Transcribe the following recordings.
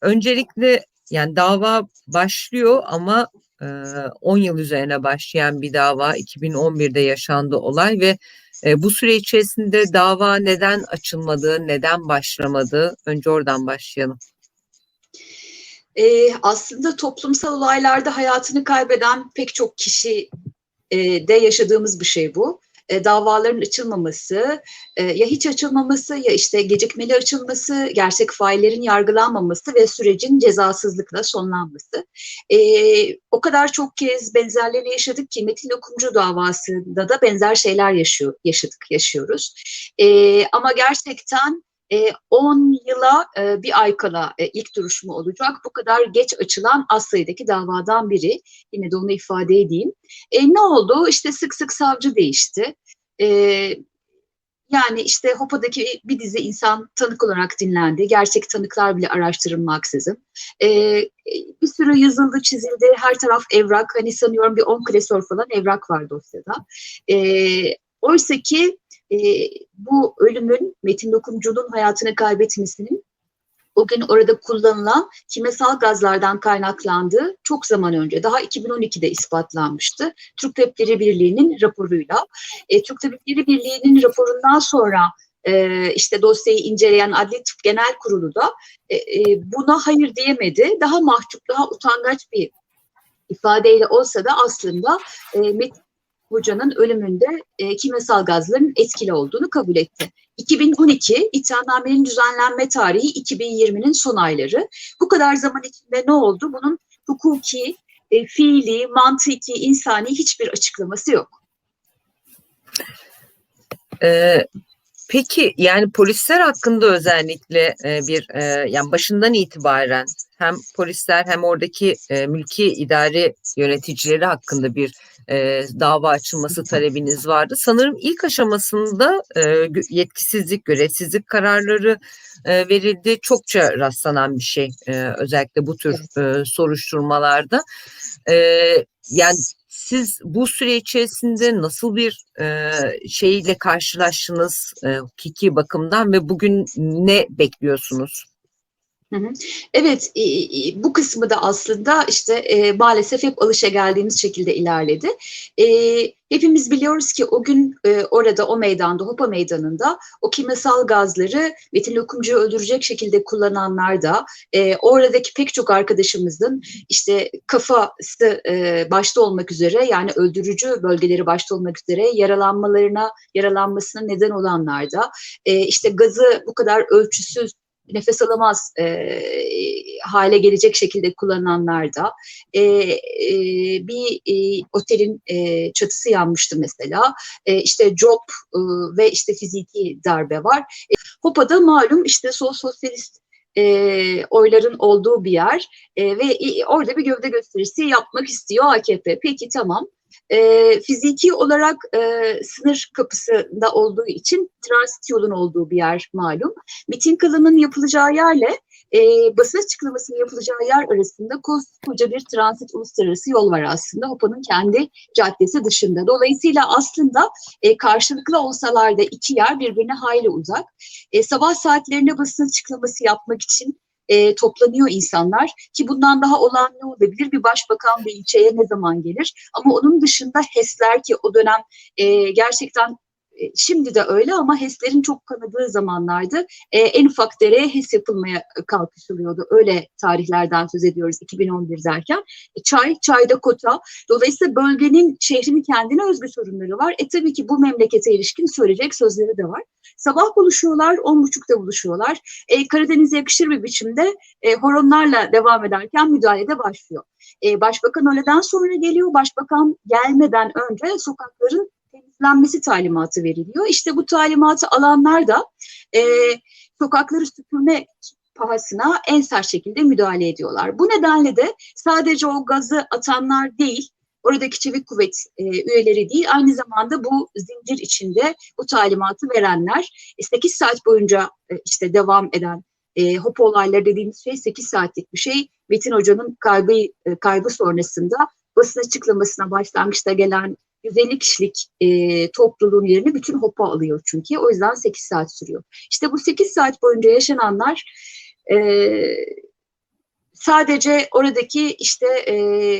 öncelikle yani dava başlıyor ama e, 10 yıl üzerine başlayan bir dava 2011'de yaşandı olay ve e, bu süre içerisinde dava neden açılmadı, neden başlamadı? Önce oradan başlayalım. E, aslında toplumsal olaylarda hayatını kaybeden pek çok kişi e, de yaşadığımız bir şey bu. E, davaların açılmaması, e, ya hiç açılmaması ya işte gecikmeli açılması, gerçek faillerin yargılanmaması ve sürecin cezasızlıkla sonlanması. E, o kadar çok kez benzerlerini yaşadık ki Metin Okumcu davasında da benzer şeyler yaşıyor, yaşadık, yaşıyoruz. E, ama gerçekten 10 e, yıla e, bir ay kala e, ilk duruşma olacak. Bu kadar geç açılan az sayıdaki davadan biri. Yine de onu ifade edeyim. E, ne oldu? İşte sık sık savcı değişti. E, yani işte HOPA'daki bir dizi insan tanık olarak dinlendi. Gerçek tanıklar bile araştırılmaksızın. E, bir sürü yazıldı, çizildi. Her taraf evrak. Hani sanıyorum bir 10 klasör falan evrak var dosyada. E, oysa ki e, bu ölümün Metin Dokumcu'nun hayatını kaybetmesinin o gün orada kullanılan kimyasal gazlardan kaynaklandığı çok zaman önce, daha 2012'de ispatlanmıştı. Türk Tabipleri Birliği'nin raporuyla. E, Türk Tabipleri Birliği'nin raporundan sonra e, işte dosyayı inceleyen Adli Tıp Genel Kurulu da e, e, buna hayır diyemedi. Daha mahcup, daha utangaç bir ifadeyle olsa da aslında e, Metin hocanın ölümünde e, kimyasal gazların etkili olduğunu kabul etti. 2012 iddianamenin düzenlenme tarihi 2020'nin son ayları. Bu kadar zaman içinde ne oldu? Bunun hukuki, e, fiili, mantıki, insani hiçbir açıklaması yok. Ee, peki yani polisler hakkında özellikle e, bir e, yani başından itibaren hem polisler hem oradaki e, mülki idare yöneticileri hakkında bir e, dava açılması talebiniz vardı. Sanırım ilk aşamasında e, yetkisizlik, görevsizlik kararları e, verildi. Çokça rastlanan bir şey e, özellikle bu tür e, soruşturmalarda. E, yani siz bu süre içerisinde nasıl bir e, şeyle karşılaştınız e, hukuki bakımdan ve bugün ne bekliyorsunuz? Evet, bu kısmı da aslında işte e, maalesef hep alışa geldiğimiz şekilde ilerledi. E, hepimiz biliyoruz ki o gün e, orada, o meydanda, Hopa Meydanı'nda o kimyasal gazları Metin Lokumcu'yu öldürecek şekilde kullananlar da oradaki pek çok arkadaşımızın işte kafası başta olmak üzere yani öldürücü bölgeleri başta olmak üzere yaralanmalarına, yaralanmasına neden olanlar da işte gazı bu kadar ölçüsüz nefes alamaz e, hale gelecek şekilde kullananlar da e, e, bir e, otelin e, çatısı yanmıştı mesela e, işte job e, ve işte fiziki darbe var. E, Hopa'da malum işte sol sosyalist e, oyların olduğu bir yer e, ve orada bir gövde gösterisi yapmak istiyor AKP. Peki tamam e, fiziki olarak e, sınır kapısında olduğu için transit yolun olduğu bir yer malum. Miting kılının yapılacağı yerle e, basın açıklamasının yapılacağı yer arasında koskoca bir transit uluslararası yol var aslında. Hopa'nın kendi caddesi dışında. Dolayısıyla aslında e, karşılıklı olsalar da iki yer birbirine hayli uzak. E, sabah saatlerinde basın açıklaması yapmak için e, toplanıyor insanlar ki bundan daha olan ne olabilir? Bir başbakan bir ilçeye ne zaman gelir? Ama onun dışında HES'ler ki o dönem e, gerçekten şimdi de öyle ama HES'lerin çok kanadığı zamanlardı. E, en ufak dereye HES yapılmaya kalkışılıyordu. Öyle tarihlerden söz ediyoruz 2011 derken. E, çay, çayda kota. Dolayısıyla bölgenin, şehrin kendine özgü sorunları var. E tabii ki bu memlekete ilişkin söyleyecek sözleri de var. Sabah buluşuyorlar, on buçukta buluşuyorlar. E, Karadeniz'e yakışır bir biçimde e, horonlarla devam ederken müdahalede başlıyor. E, Başbakan öğleden sonra geliyor. Başbakan gelmeden önce sokakların temizlenmesi talimatı veriliyor. İşte bu talimatı alanlar da e, sokakları süpürme pahasına en sert şekilde müdahale ediyorlar. Bu nedenle de sadece o gazı atanlar değil, oradaki çevik kuvvet e, üyeleri değil, aynı zamanda bu zincir içinde bu talimatı verenler, e, 8 saat boyunca e, işte devam eden e, hop olayları dediğimiz şey 8 saatlik bir şey. Metin Hoca'nın kaybı, e, kaybı sonrasında basın açıklamasına başlangıçta gelen 150 kişilik e, topluluğun yerini bütün hopa alıyor çünkü. O yüzden 8 saat sürüyor. İşte bu 8 saat boyunca yaşananlar e, sadece oradaki işte e,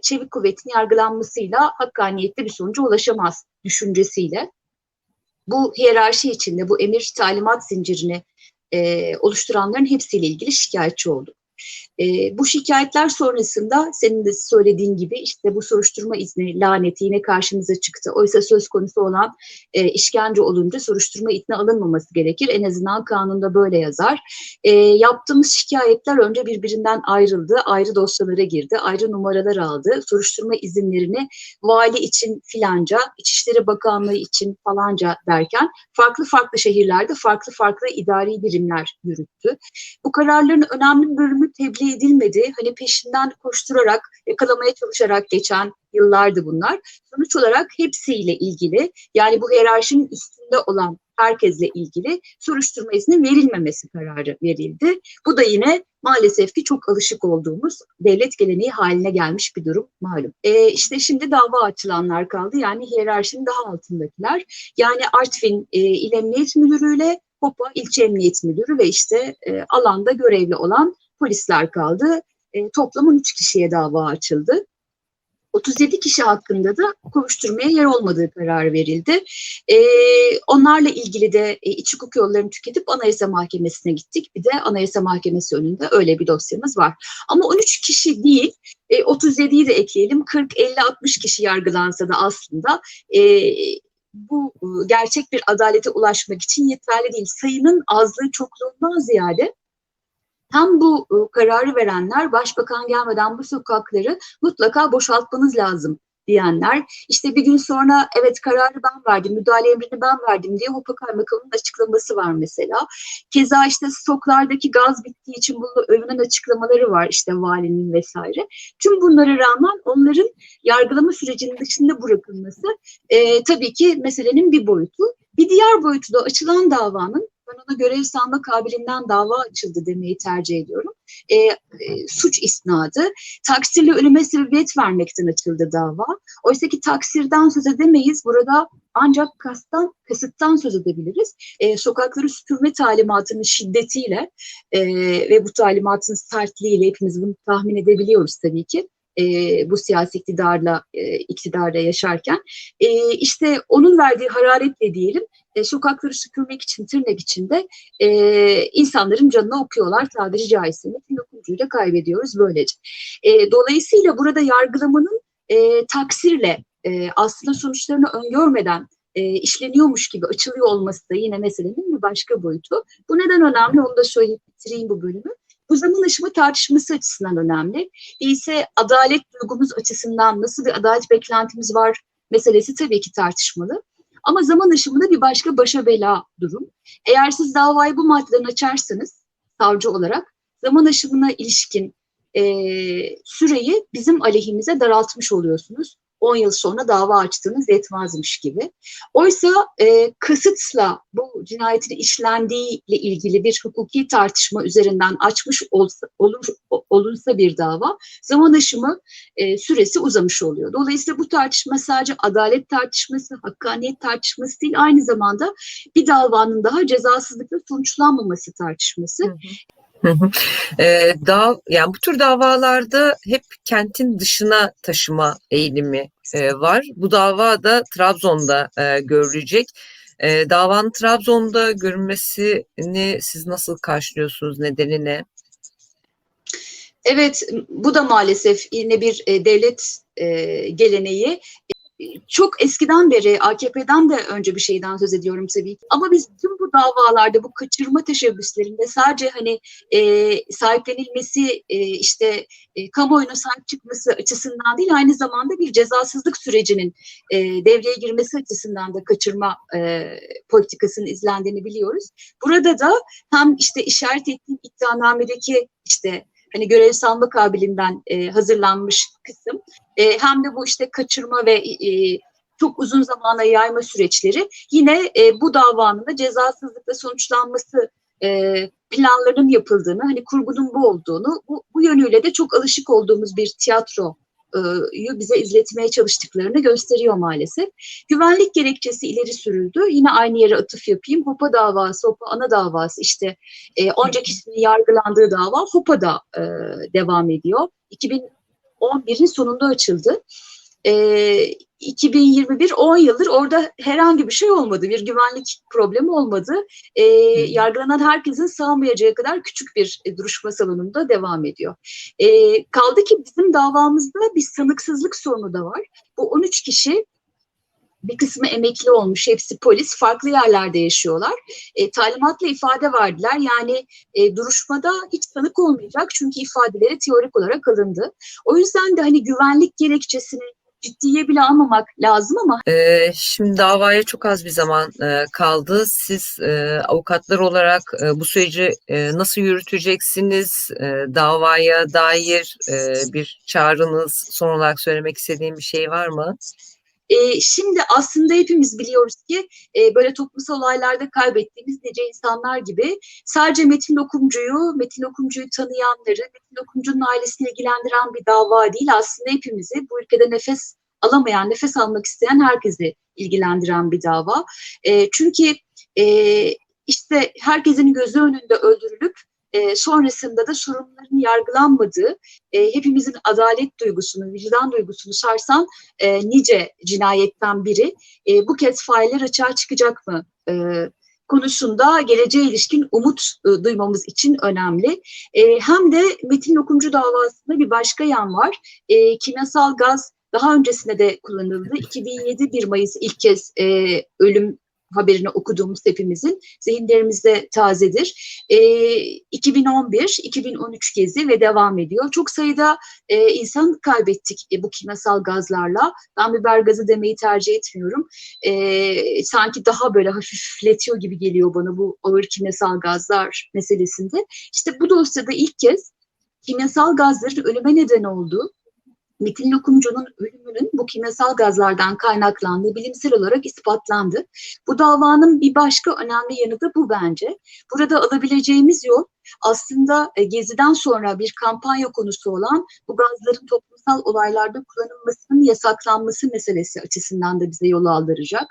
çevik kuvvetin yargılanmasıyla hakkaniyetli bir sonuca ulaşamaz düşüncesiyle bu hiyerarşi içinde bu emir talimat zincirini e, oluşturanların hepsiyle ilgili şikayetçi olduk. E, bu şikayetler sonrasında senin de söylediğin gibi işte bu soruşturma izni laneti yine karşımıza çıktı. Oysa söz konusu olan e, işkence olunca soruşturma izni alınmaması gerekir. En azından kanunda böyle yazar. E, yaptığımız şikayetler önce birbirinden ayrıldı. Ayrı dosyalara girdi. Ayrı numaralar aldı. Soruşturma izinlerini vali için filanca, İçişleri Bakanlığı için falanca derken farklı farklı şehirlerde farklı farklı idari birimler yürüttü. Bu kararların önemli bir bölümü tebliğ edilmedi. Hani peşinden koşturarak, yakalamaya çalışarak geçen yıllardı bunlar. Sonuç olarak hepsiyle ilgili yani bu hiyerarşinin üstünde olan herkesle ilgili soruşturma izni verilmemesi kararı verildi. Bu da yine maalesef ki çok alışık olduğumuz devlet geleneği haline gelmiş bir durum malum. E, işte şimdi dava açılanlar kaldı yani hiyerarşinin daha altındakiler. Yani Artvin e, İl Emniyet Müdürü ile Hopa İlçe Emniyet Müdürü ve işte e, alanda görevli olan polisler kaldı. E, toplam 13 kişiye dava açıldı. 37 kişi hakkında da kovuşturmaya yer olmadığı karar verildi. E, onlarla ilgili de e, iç hukuk yollarını tüketip Anayasa Mahkemesi'ne gittik. Bir de Anayasa Mahkemesi önünde öyle bir dosyamız var. Ama 13 kişi değil, e, 37'yi de ekleyelim. 40, 50, 60 kişi yargılansa da aslında e, bu e, gerçek bir adalete ulaşmak için yeterli değil. Sayının azlığı çokluğundan ziyade hem bu e, kararı verenler başbakan gelmeden bu sokakları mutlaka boşaltmanız lazım diyenler işte bir gün sonra evet kararı ben verdim, müdahale emrini ben verdim diye Hopa Kaymakamı'nın açıklaması var mesela. Keza işte stoklardaki gaz bittiği için bunu övünen açıklamaları var işte valinin vesaire. Tüm bunlara rağmen onların yargılama sürecinin dışında bırakılması e, tabii ki meselenin bir boyutu. Bir diğer boyutu da açılan davanın ben ona görev salma kabiliğinden dava açıldı demeyi tercih ediyorum. E, e, suç isnadı, taksirle ölüme sebebiyet vermekten açıldı dava. Oysa ki taksirden söz edemeyiz. Burada ancak kastan, kasıttan söz edebiliriz. E, sokakları süpürme talimatının şiddetiyle e, ve bu talimatın sertliğiyle hepimiz bunu tahmin edebiliyoruz tabii ki e, bu siyasi iktidarla e, iktidarda yaşarken e, işte onun verdiği hararetle diyelim e, sokakları süpürmek için tırnak içinde e, insanların canını okuyorlar tabiri caizse. Metin okuyucuyu da kaybediyoruz böylece. E, dolayısıyla burada yargılamanın e, taksirle e, aslında sonuçlarını öngörmeden e, işleniyormuş gibi açılıyor olması da yine meselenin bir başka boyutu. Bu neden önemli onu da söyleyip bitireyim bu bölümü. Bu zaman aşımı tartışması açısından önemli. Değilse adalet duygumuz açısından nasıl bir adalet beklentimiz var meselesi tabii ki tartışmalı. Ama zaman aşımında bir başka başa bela durum. Eğer siz davayı bu maddeden açarsanız savcı olarak zaman aşımına ilişkin e, süreyi bizim aleyhimize daraltmış oluyorsunuz. 10 yıl sonra dava açtığınız yetmezmiş gibi. Oysa e, kasıtla bu cinayetin işlendiğiyle ilgili bir hukuki tartışma üzerinden açmış olsa, olur, olursa bir dava zaman aşımı e, süresi uzamış oluyor. Dolayısıyla bu tartışma sadece adalet tartışması, hakkaniyet tartışması değil aynı zamanda bir davanın daha cezasızlıkla sonuçlanmaması tartışması. Hı hı. Ee, dav, yani bu tür davalarda hep kentin dışına taşıma eğilimi e, var. Bu dava da Trabzon'da e, görülecek. E, davanın Trabzon'da görülmesini siz nasıl karşılıyorsunuz? Nedeni ne? Evet, bu da maalesef yine bir e, devlet geleneği çok eskiden beri AKP'den de önce bir şeyden söz ediyorum tabii ki. Ama biz tüm bu davalarda bu kaçırma teşebbüslerinde sadece hani e, sahiplenilmesi e, işte e, kamuoyuna sahip çıkması açısından değil aynı zamanda bir cezasızlık sürecinin e, devreye girmesi açısından da kaçırma e, politikasının izlendiğini biliyoruz. Burada da hem işte işaret ettiğim iddianamedeki işte hani görev salma kabiliğinden e, hazırlanmış kısım. E, hem de bu işte kaçırma ve e, çok uzun zamana yayma süreçleri. Yine e, bu davanın da cezasızlıkla sonuçlanması e, planların yapıldığını, hani kurgunun bu olduğunu, bu, bu yönüyle de çok alışık olduğumuz bir tiyatro bize izletmeye çalıştıklarını gösteriyor maalesef. Güvenlik gerekçesi ileri sürüldü. Yine aynı yere atıf yapayım. Hopa davası, Hopa ana davası işte e, onca kişinin yargılandığı dava Hopa'da e, devam ediyor. 2011'in sonunda açıldı. E, 2021 10 yıldır orada herhangi bir şey olmadı. Bir güvenlik problemi olmadı. E, yargılanan herkesin sağmayacağı kadar küçük bir e, duruşma salonunda devam ediyor. E, kaldı ki bizim davamızda bir sanıksızlık sorunu da var. Bu 13 kişi bir kısmı emekli olmuş, hepsi polis, farklı yerlerde yaşıyorlar. E, talimatla ifade verdiler. Yani e, duruşmada hiç tanık olmayacak çünkü ifadeleri teorik olarak alındı. O yüzden de hani güvenlik gerekçesini ciddiye bile almamak lazım ama Ee, şimdi davaya çok az bir zaman e, kaldı. Siz e, avukatlar olarak e, bu süreci e, nasıl yürüteceksiniz? E, davaya dair e, bir çağrınız, son olarak söylemek istediğim bir şey var mı? E, şimdi aslında hepimiz biliyoruz ki e, böyle toplumsal olaylarda kaybettiğimiz nice insanlar gibi sadece Metin Okumcu'yu, Metin Okumcu'yu tanıyanları, Metin Okumcu'nun ailesini ilgilendiren bir dava değil. Aslında hepimizi bu ülkede nefes alamayan, nefes almak isteyen herkesi ilgilendiren bir dava. E, çünkü e, işte herkesin gözü önünde öldürülüp e, sonrasında da sorunların yargılanmadığı, e, hepimizin adalet duygusunu, vicdan duygusunu sarsan e, nice cinayetten biri e, bu kez failler açığa çıkacak mı e, konusunda geleceğe ilişkin umut e, duymamız için önemli. E, hem de Metin Okumcu davasında bir başka yan var. E, kimyasal gaz daha öncesinde de kullanıldı. 2007 1 Mayıs ilk kez e, ölüm haberini okuduğumuz hepimizin zihinlerimizde tazedir. E, 2011, 2013 gezi ve devam ediyor. Çok sayıda e, insan kaybettik e, bu kimyasal gazlarla. Ben biber gazı demeyi tercih etmiyorum. E, sanki daha böyle hafifletiyor gibi geliyor bana bu ağır kimyasal gazlar meselesinde. İşte bu dosyada ilk kez kimyasal gazların ölüme neden olduğu Metin Lokumcu'nun ölümünün bu kimyasal gazlardan kaynaklandığı bilimsel olarak ispatlandı. Bu davanın bir başka önemli yanı da bu bence. Burada alabileceğimiz yol aslında e, Gezi'den sonra bir kampanya konusu olan bu gazların toplumsal olaylarda kullanılmasının yasaklanması meselesi açısından da bize yol aldıracak.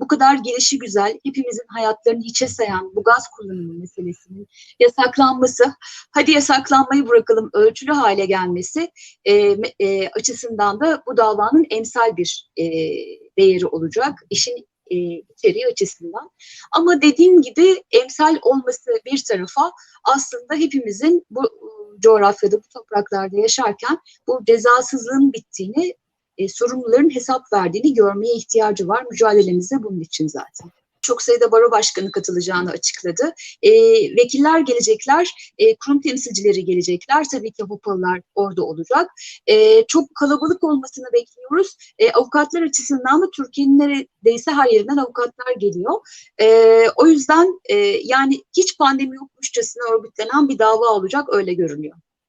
Bu kadar gelişi güzel, hepimizin hayatlarını hiçe sayan bu gaz kullanımı meselesinin yasaklanması, hadi yasaklanmayı bırakalım ölçülü hale gelmesi e, e, açısından da bu davanın emsal bir e, değeri olacak. İşin e, içeriği açısından. Ama dediğim gibi emsal olması bir tarafa aslında hepimizin bu coğrafyada, bu topraklarda yaşarken bu cezasızlığın bittiğini, e, sorumluların hesap verdiğini görmeye ihtiyacı var. Mücadelemiz de bunun için zaten çok sayıda baro başkanı katılacağını açıkladı. E, vekiller gelecekler, e, kurum temsilcileri gelecekler. Tabii ki Hopalılar orada olacak. E, çok kalabalık olmasını bekliyoruz. E, avukatlar açısından da Türkiye'nin neredeyse her yerinden avukatlar geliyor. E, o yüzden e, yani hiç pandemi yokmuşçasına örgütlenen bir dava olacak öyle görünüyor.